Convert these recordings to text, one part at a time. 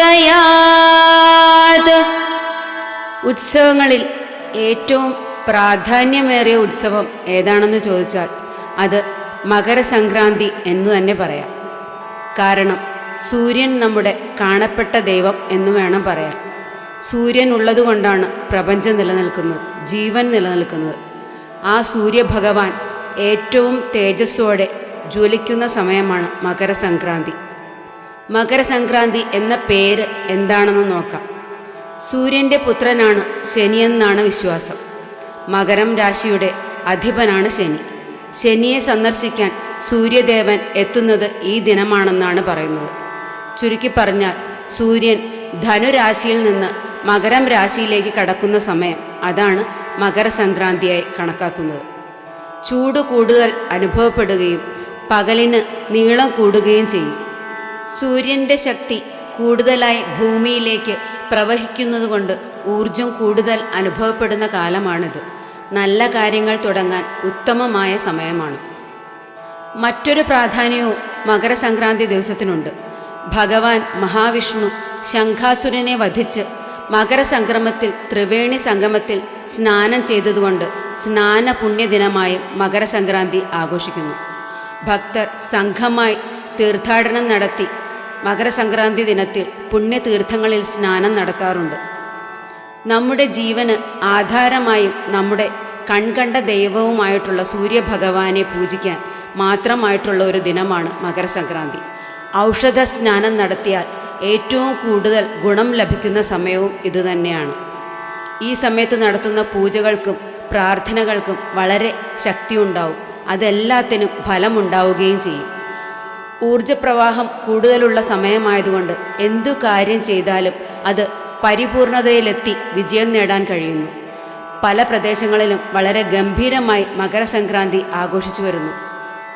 പ്രചോദയാത് ഉത്സവങ്ങളിൽ ഏറ്റവും പ്രാധാന്യമേറിയ ഉത്സവം ഏതാണെന്ന് ചോദിച്ചാൽ അത് മകരസംക്രാന്തി എന്ന് തന്നെ പറയാം. കാരണം സൂര്യൻ നമ്മുടെ കാണപ്പെട്ട ദൈവം എന്ന് വേണം പറയാൻ. സൂര്യൻ ഉള്ളതുകൊണ്ടാണ് പ്രപഞ്ചം നിലനിൽക്കുന്നത് ജീവൻ നിലനിൽക്കുന്നത്. ആ സൂര്യഭഗവാൻ ഏറ്റവും തേജസ്സോടെ ജ്വലിക്കുന്ന സമയമാണ് മകരസംക്രാന്തി. മകരസംക്രാന്തി എന്ന പേര് എന്താണെന്ന് നോക്കാം. സൂര്യന്റെ പുത്രനാണ് ശനിയെന്നാണ് വിശ്വാസം. മകരം രാശിയുടെ അധിപനാണ് ശനി. ശനിയെ സന്ദർശിക്കാൻ സൂര്യദേവൻ എത്തുന്നത് ഈ ദിനമാണെന്നാണ് പറയുന്നത്. ചുരുക്കി പറഞ്ഞാൽ സൂര്യൻ ധനുരാശിയിൽ നിന്ന് മകരം രാശിയിലേക്ക് കടക്കുന്ന സമയം അതാണ് മകരസംക്രാന്തിയായി കണക്കാക്കുന്നത്. ചൂട് കൂടുതൽ അനുഭവപ്പെടുകയും പകലിന് നീളം കൂടുകയും ചെയ്യും. സൂര്യന്റെ ശക്തി കൂടുതലായി ഭൂമിയിലേക്ക് പ്രവഹിക്കുന്നതുകൊണ്ട് ഊർജം കൂടുതൽ അനുഭവപ്പെടുന്ന കാലമാണിത്. നല്ല കാര്യങ്ങൾ തുടങ്ങാൻ ഉത്തമമായ സമയമാണ്. മറ്റൊരു പ്രാധാന്യവും മകരസംക്രാന്തി ദിവസത്തിനുണ്ട്. ഭഗവാൻ മഹാവിഷ്ണു ശംഖാസുരനെ വധിച്ച് മകരസംക്രമത്തിൽ ത്രിവേണി സംഗമത്തിൽ സ്നാനം ചെയ്തതുകൊണ്ട് സ്നാന പുണ്യദിനമായും മകരസംക്രാന്തി ആഘോഷിക്കുന്നു. ഭക്തർ സംഘമായി തീർത്ഥാടനം നടത്തി. മകരസംക്രാന്തി ദിനത്തിൽ പുണ്യതീർത്ഥങ്ങളിൽ സ്നാനം നടത്താറുണ്ട്. നമ്മുടെ ജീവന് ആധാരമായും നമ്മുടെ കൺകണ്ട ദൈവവുമായിട്ടുള്ള സൂര്യഭഗവാനെ പൂജിക്കാൻ മാത്രമായിട്ടുള്ള ഒരു ദിനമാണ് മകരസംക്രാന്തി. ഔഷധ സ്നാനം നടത്തിയാൽ ഏറ്റവും കൂടുതൽ ഗുണം ലഭിക്കുന്ന സമയവും ഇതുതന്നെയാണ് ഈ സമയത്ത് നടത്തുന്ന പൂജകൾക്കും പ്രാർത്ഥനകൾക്കും വളരെ ശക്തിയുണ്ടാവും. അതെല്ലാത്തിനും ഫലമുണ്ടാവുകയും ചെയ്യും. ഊർജപ്രവാഹം കൂടുതലുള്ള സമയമായതുകൊണ്ട് എന്തു കാര്യം ചെയ്താലും അത് പരിപൂർണതയിലെത്തി വിജയം നേടാൻ കഴിയുന്നു. പല പ്രദേശങ്ങളിലും വളരെ ഗംഭീരമായി മകരസംക്രാന്തി ആഘോഷിച്ചു വരുന്നു.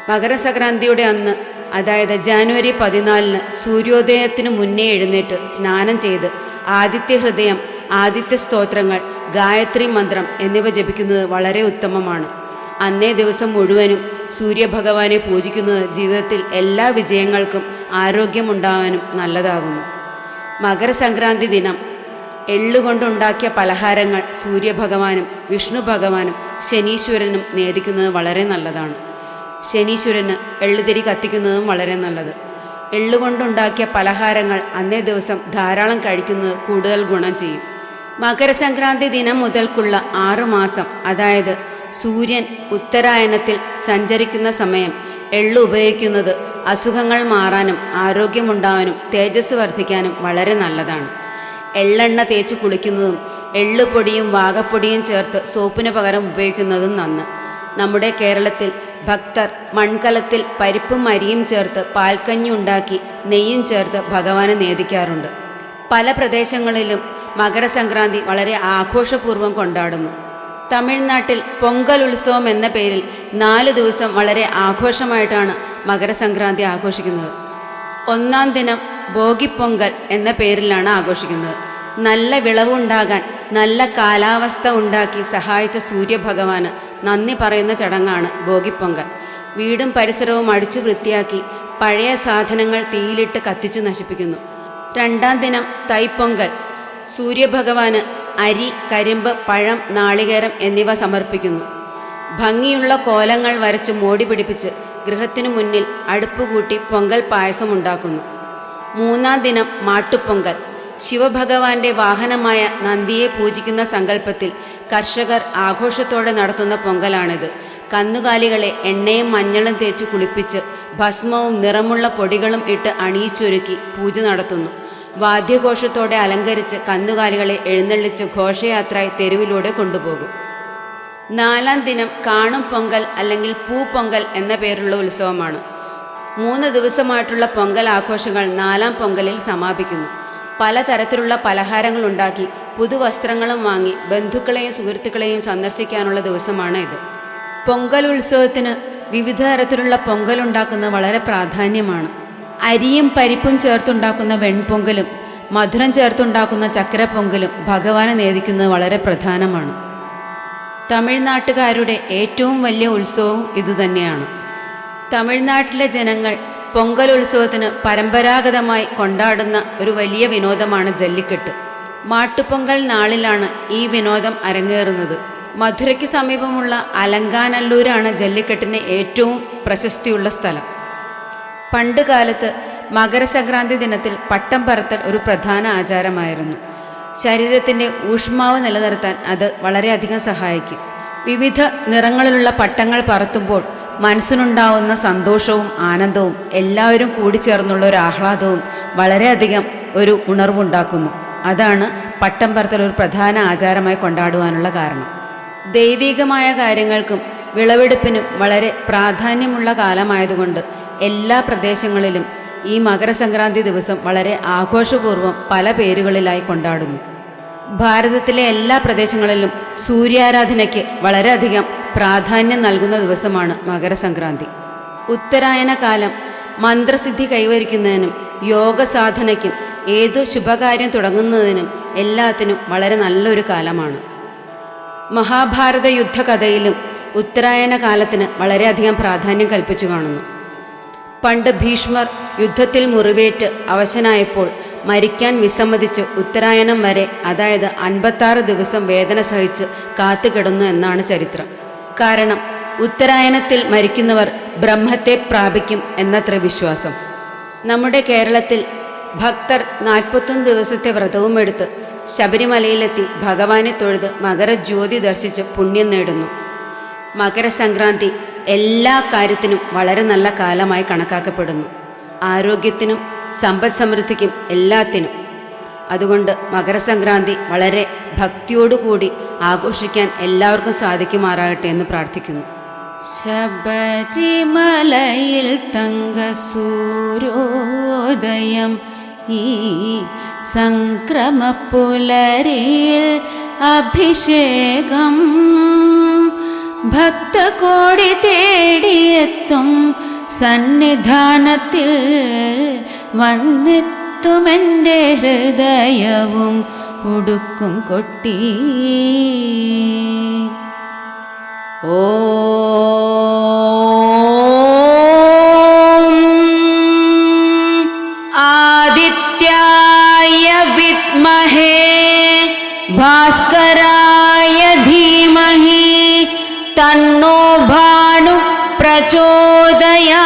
മകരസംക്രാന്തിയുടെ അന്ന് അതായത് ജാനുവരി പതിനാലിന് സൂര്യോദയത്തിനു മുന്നേ എഴുന്നേറ്റ് സ്നാനം ചെയ്ത് ആദിത്യ ഹൃദയം ആദിത്യ സ്തോത്രങ്ങൾ ഗായത്രി മന്ത്രം എന്നിവ ജപിക്കുന്നത് വളരെ ഉത്തമമാണ്. അന്നേ ദിവസം മുഴുവനും സൂര്യഭഗവാനെ പൂജിക്കുന്നത് ജീവിതത്തിൽ എല്ലാ വിജയങ്ങൾക്കും ആരോഗ്യമുണ്ടാവാനും നല്ലതാകുന്നു. മകരസംക്രാന്തി ദിനം എള്ളുകൊണ്ടുണ്ടാക്കിയ പലഹാരങ്ങൾ സൂര്യഭഗവാനും വിഷ്ണു ഭഗവാനും ശനീശ്വരനും നേദിക്കുന്നത് വളരെ നല്ലതാണ്. ശനീശ്വരന് എള്ളുതിരി കത്തിക്കുന്നതും വളരെ നല്ലത്. എള്ളുകൊണ്ടുണ്ടാക്കിയ പലഹാരങ്ങൾ അന്നേ ദിവസം ധാരാളം കഴിക്കുന്നത് കൂടുതൽ ഗുണം ചെയ്യും. മകരസംക്രാന്തി ദിനം മുതൽക്കുള്ള ആറുമാസം അതായത് സൂര്യൻ ഉത്തരായനത്തിൽ സഞ്ചരിക്കുന്ന സമയം എള്ളു ഉപയോഗിക്കുന്നത് അസുഖങ്ങൾ മാറാനും ആരോഗ്യമുണ്ടാവാനും തേജസ് വർദ്ധിക്കാനും വളരെ നല്ലതാണ്. എള്ളെണ്ണ തേച്ച് കുളിക്കുന്നതും എള്ളുപൊടിയും വാകപ്പൊടിയും ചേർത്ത് സോപ്പിന് പകരം ഉപയോഗിക്കുന്നതും നന്ന്. നമ്മുടെ കേരളത്തിൽ ഭക്തർ മൺകലത്തിൽ പരിപ്പും അരിയും ചേർത്ത് പാൽക്കഞ്ഞി ഉണ്ടാക്കി നെയ്യും ചേർത്ത് ഭഗവാനെ നേദിക്കാറുണ്ട്. പല പ്രദേശങ്ങളിലും മകരസംക്രാന്തി വളരെ ആഘോഷപൂർവം കൊണ്ടാടുന്നു. തമിഴ്നാട്ടിൽ പൊങ്കൽ ഉത്സവം എന്ന പേരിൽ നാല് ദിവസം വളരെ ആഘോഷമായിട്ടാണ് മകരസംക്രാന്തി ആഘോഷിക്കുന്നത്. ഒന്നാം ദിനം ഭോഗിപ്പൊങ്കൽ എന്ന പേരിലാണ് ആഘോഷിക്കുന്നത്. നല്ല വിളവുണ്ടാകാൻ നല്ല കാലാവസ്ഥ ഉണ്ടാക്കി സഹായിച്ച സൂര്യഭഗവാന് നന്ദി പറയുന്ന ചടങ്ങാണ് ഭോഗിപ്പൊങ്കൽ വീടും പരിസരവും അടിച്ചു വൃത്തിയാക്കി പഴയ സാധനങ്ങൾ തീയിലിട്ട് കത്തിച്ചു നശിപ്പിക്കുന്നു. രണ്ടാം ദിനം തൈപ്പൊങ്കൽ സൂര്യഭഗവാന് അരി കരിമ്പ് പഴം നാളികേരം എന്നിവ സമർപ്പിക്കുന്നു. ഭംഗിയുള്ള കോലങ്ങൾ വരച്ച് മോടി പിടിപ്പിച്ച് ഗൃഹത്തിനു മുന്നിൽ അടുപ്പ് കൂട്ടി പൊങ്കൽ പായസമുണ്ടാക്കുന്നു. മൂന്നാം ദിനം മാട്ടുപൊങ്കൽ. ശിവഭഗവാന്റെ വാഹനമായ നന്ദിയെ പൂജിക്കുന്ന സങ്കല്പത്തിൽ കർഷകർ ആഘോഷത്തോടെ നടത്തുന്ന പൊങ്കലാണിത്. കന്നുകാലികളെ എണ്ണയും മഞ്ഞളും തേച്ച് കുളിപ്പിച്ച് ഭസ്മവും നിറമുള്ള പൊടികളും ഇട്ട് അണിയിച്ചൊരുക്കി പൂജ നടത്തുന്നു. വാദ്യഘോഷത്തോടെ അലങ്കരിച്ച് കന്നുകാലികളെ എഴുന്നള്ളിച്ച് ഘോഷയാത്രയായി തെരുവിലൂടെ കൊണ്ടുപോകും. നാലാം ദിനം കാണും പൊങ്കൽ അല്ലെങ്കിൽ പൂ പൊങ്കൽ എന്ന പേരുള്ള ഉത്സവമാണ്. മൂന്ന് ദിവസമായിട്ടുള്ള പൊങ്കൽ ആഘോഷങ്ങൾ നാലാം പൊങ്കലിൽ സമാപിക്കുന്നു. പലതരത്തിലുള്ള പലഹാരങ്ങൾ ഉണ്ടാക്കി പുതുവസ്ത്രങ്ങളും വാങ്ങി ബന്ധുക്കളെയും സുഹൃത്തുക്കളെയും സന്ദർശിക്കാനുള്ള ദിവസമാണ് ഇത്. പൊങ്കൽ ഉത്സവത്തിന് വിവിധ തരത്തിലുള്ള പൊങ്കൽ ഉണ്ടാക്കുന്നത് വളരെ പ്രാധാന്യമാണ്. അരിയും പരിപ്പും ചേർത്തുണ്ടാക്കുന്ന വെൺപൊങ്കലും മധുരം ചേർത്തുണ്ടാക്കുന്ന ചക്കരപ്പൊങ്കലും ഭഗവാനെ നേദിക്കുന്നത് വളരെ പ്രധാനമാണ്. തമിഴ്നാട്ടുകാരുടെ ഏറ്റവും വലിയ ഉത്സവവും ഇതുതന്നെയാണ്. തമിഴ്നാട്ടിലെ ജനങ്ങൾ പൊങ്കൽ ഉത്സവത്തിന് പരമ്പരാഗതമായി കൊണ്ടാടുന്ന ഒരു വലിയ വിനോദമാണ് ജല്ലിക്കെട്ട്. മാട്ടുപൊങ്കൽ നാളിലാണ് ഈ വിനോദം അരങ്ങേറുന്നത്. മധുരയ്ക്ക് സമീപമുള്ള അലങ്കാനല്ലൂരാണ് ജല്ലിക്കെട്ടിന് ഏറ്റവും പ്രശസ്തിയുള്ള സ്ഥലം. പണ്ട് കാലത്ത് മകരസംക്രാന്തി ദിനത്തിൽ പട്ടം പറത്തൽ ഒരു പ്രധാന ആചാരമായിരുന്നു. ശരീരത്തിന്റെ ഊഷ്മാവ് നിലനിർത്താൻ അത് വളരെയധികം സഹായിക്കും. വിവിധ നിറങ്ങളിലുള്ള പട്ടങ്ങൾ പറത്തുമ്പോൾ മനസ്സിനുണ്ടാവുന്ന സന്തോഷവും ആനന്ദവും എല്ലാവരും കൂടിച്ചേർന്നുള്ള ഒരു ആഹ്ലാദവും വളരെയധികം ഒരു ഉണർവുണ്ടാക്കുന്നു. അതാണ് പട്ടം പറത്തൽ ഒരു പ്രധാന ആചാരമായി കൊണ്ടാടുവാനുള്ള കാരണം. ദൈവികമായ കാര്യങ്ങൾക്കും വിളവെടുപ്പിനും വളരെ പ്രാധാന്യമുള്ള കാലമായതുകൊണ്ട് എല്ലാ പ്രദേശങ്ങളിലും ഈ മകരസംക്രാന്തി ദിവസം വളരെ ആഘോഷപൂർവം പല പേരുകളിലായി കൊണ്ടാടുന്നു. ഭാരതത്തിലെ എല്ലാ പ്രദേശങ്ങളിലും സൂര്യാരാധനയ്ക്ക് വളരെയധികം പ്രാധാന്യം നൽകുന്ന ദിവസമാണ് മകരസംക്രാന്തി. ഉത്തരായന കാലം മന്ത്രസിദ്ധി കൈവരിക്കുന്നതിനും യോഗ സാധനയ്ക്കും ഏതു ശുഭകാര്യം തുടങ്ങുന്നതിനും എല്ലാത്തിനും വളരെ നല്ലൊരു കാലമാണ്. മഹാഭാരത യുദ്ധകഥയിലും ഉത്തരായന കാലത്തിന് വളരെയധികം പ്രാധാന്യം കൽപ്പിച്ചു കാണുന്നു. പണ്ട് ഭീഷ്മർ യുദ്ധത്തിൽ മുറിവേറ്റ് അവശനായപ്പോൾ മരിക്കാൻ വിസമ്മതിച്ച് ഉത്തരായനം വരെ അതായത് അൻപത്താറ് ദിവസം വേദന സഹിച്ച് കാത്തുകിടന്നു എന്നാണ് ചരിത്രം. കാരണം ഉത്തരായനത്തിൽ മരിക്കുന്നവർ ബ്രഹ്മത്തെ പ്രാപിക്കും എന്നത്ര വിശ്വാസം. നമ്മുടെ കേരളത്തിൽ ഭക്തർ നാൽപ്പത്തൊന്ന് ദിവസത്തെ വ്രതവും എടുത്ത് ശബരിമലയിലെത്തി ഭഗവാനെ തൊഴുത് മകരജ്യോതി ദർശിച്ച് പുണ്യം നേടുന്നു. മകരസംക്രാന്തി എല്ലാ കാര്യത്തിനും വളരെ നല്ല കാലമായി കണക്കാക്കപ്പെടുന്നു. ആരോഗ്യത്തിനും സമ്പദ് സമൃദ്ധിക്കും എല്ലാത്തിനും. അതുകൊണ്ട് മകരസംക്രാന്തി വളരെ ഭക്തിയോടുകൂടി ആഘോഷിക്കാൻ എല്ലാവർക്കും സാധിക്കുമാറാകട്ടെ എന്ന് പ്രാർത്ഥിക്കുന്നു. ശബരിമലയിൽ തങ്കസൂരോദയം ഈ സംക്രമപ്പുലരിയിൽ അഭിഷേകം ഭക്തകോടി തേടിയെത്തും സന്നിധാനത്തിൽ വന്നെത്തുമെന്റെ ഹൃദയവും ഉടുക്കും കൊട്ടി. ഓം नो भानु प्रचोदया